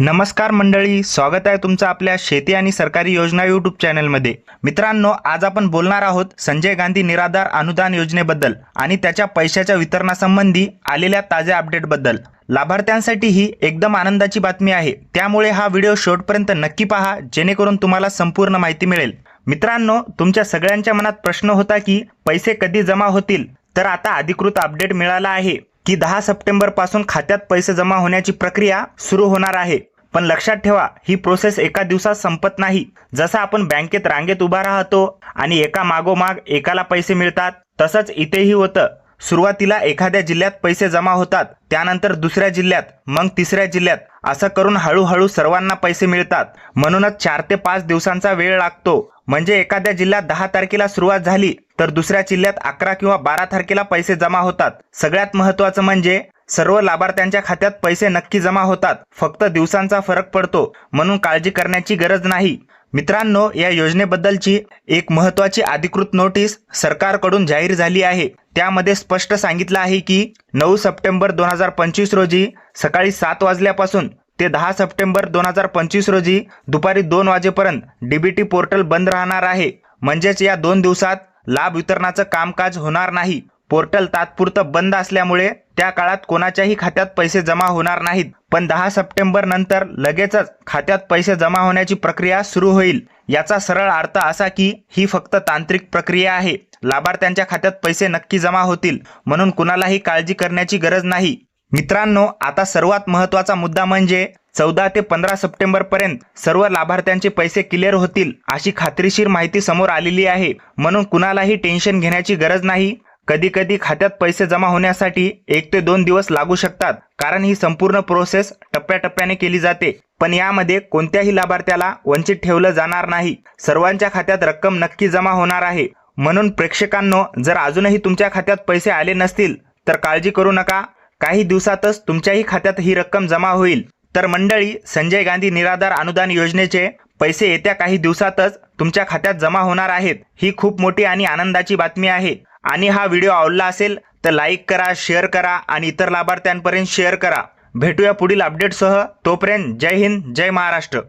नमस्कार मंडळी स्वागत आहे तुमचं आपल्या शेती आणि सरकारी योजना यूट्यूब चॅनलमध्ये मित्रांनो आज आपण बोलणार आहोत संजय गांधी निराधार अनुदान योजनेबद्दल आणि त्याच्या पैशाच्या वितरणासंबंधी आलेल्या ताज्या अपडेटबद्दल लाभार्थ्यांसाठी ही एकदम आनंदाची बातमी आहे. त्यामुळे हा व्हिडिओ शेवटपर्यंत नक्की पहा जेणेकरून तुम्हाला संपूर्ण माहिती मिळेल. मित्रांनो तुमच्या सगळ्यांच्या मनात प्रश्न होता की पैसे कधी जमा होतील? तर आता अधिकृत अपडेट मिळाला आहे. की दहा सप्टेंबरपासून खात्यात पैसे जमा होण्याची प्रक्रिया सुरू होणार आहे. पण लक्षात ठेवा ही प्रोसेस एका दिवसात संपत नाही. जसं आपण बँकेत रांगेत उभा राहतो आणि एका मागोमाग एकाला पैसे मिळतात तसंच इथेही होतं. सुरुवातीला एखाद्या जिल्ह्यात पैसे जमा होतात त्यानंतर दुसऱ्या जिल्ह्यात मग तिसऱ्या जिल्ह्यात. असं करून हळूहळू सर्वांना पैसे मिळतात. म्हणूनच चार ते पाच दिवसांचा वेळ लागतो. म्हणजे एखाद्या जिल्ह्यात दहा तारखेला सुरुवात झाली तर दुसऱ्या जिल्ह्यात अकरा किंवा बारा तारखेला पैसे जमा होतात. सगळ्यात महत्वाचं म्हणजे सर्व लाभार्थ्यांच्या खात्यात पैसे नक्की जमा होतात. फक्त दिवसांचा फरक पडतो म्हणून काळजी करण्याची गरज नाही. मित्रांनो या योजनेबद्दलची एक महत्वाची अधिकृत नोटीस सरकारकडून जाहीर झाली आहे. त्यामध्ये स्पष्ट सांगितलं आहे की नऊ सप्टेंबर दोन हजार पंचवीस रोजी सकाळी सात वाजल्यापासून ते दहा सप्टेंबर दोन हजार पंचवीस रोजी दुपारी दोन वाजेपर्यंत डीबीटी पोर्टल बंद राहणार आहे. म्हणजेच या दोन दिवसात लाभ वितरणाचं कामकाज होणार नाही. पोर्टल तात्पुरतं बंद असल्यामुळे त्या काळात कोणाच्याही खात्यात पैसे जमा होणार नाहीत. पण दहा सप्टेंबर नंतर लगेचच खात्यात पैसे जमा होण्याची प्रक्रिया सुरू होईल. याचा सरळ अर्थ असा की ही फक्त तांत्रिक प्रक्रिया आहे. लाभार्थ्यांच्या खात्यात पैसे नक्की जमा होतील. म्हणून कुणालाही काळजी करण्याची गरज नाही. मित्रांनो आता सर्वात महत्त्वाचा मुद्दा म्हणजे चौदा ते पंधरा सप्टेंबर पर्यंत सर्व लाभार्थ्यांचे पैसे क्लिअर होतील अशी खात्रीशीर माहिती समोर आलेली आहे. म्हणून कुणालाही टेन्शन घेण्याची गरज नाही. कधी कधी खात्यात पैसे जमा होण्यासाठी एक ते दोन दिवस लागू शकतात कारण ही संपूर्ण प्रोसेस टप्प्याटप्प्याने केली जाते. पण यामध्ये कोणत्याही लाभार्थ्याला वंचित ठेवलं जाणार नाही. सर्वांच्या खात्यात रक्कम नक्की जमा होणार आहे. म्हणून प्रेक्षकांनो जर अजूनही तुमच्या खात्यात पैसे आले नसतील तर काळजी करू नका. काही दिवसातच तुमच्याही खात्यात ही रक्कम जमा होईल. तर मंडळी संजय गांधी निराधार अनुदान योजनेचे पैसे येत्या काही दिवसातच तुमच्या खात्यात जमा होणार आहेत. ही खूप मोठी आणि आनंदाची बातमी आहे. आणि हा व्हिडिओ आवडला असेल तर लाईक करा शेअर करा आणि इतर लाभार्थ्यांपर्यंत शेअर करा. भेटूया पुढील अपडेटसह. तोपर्यंत जय हिंद जय महाराष्ट्र.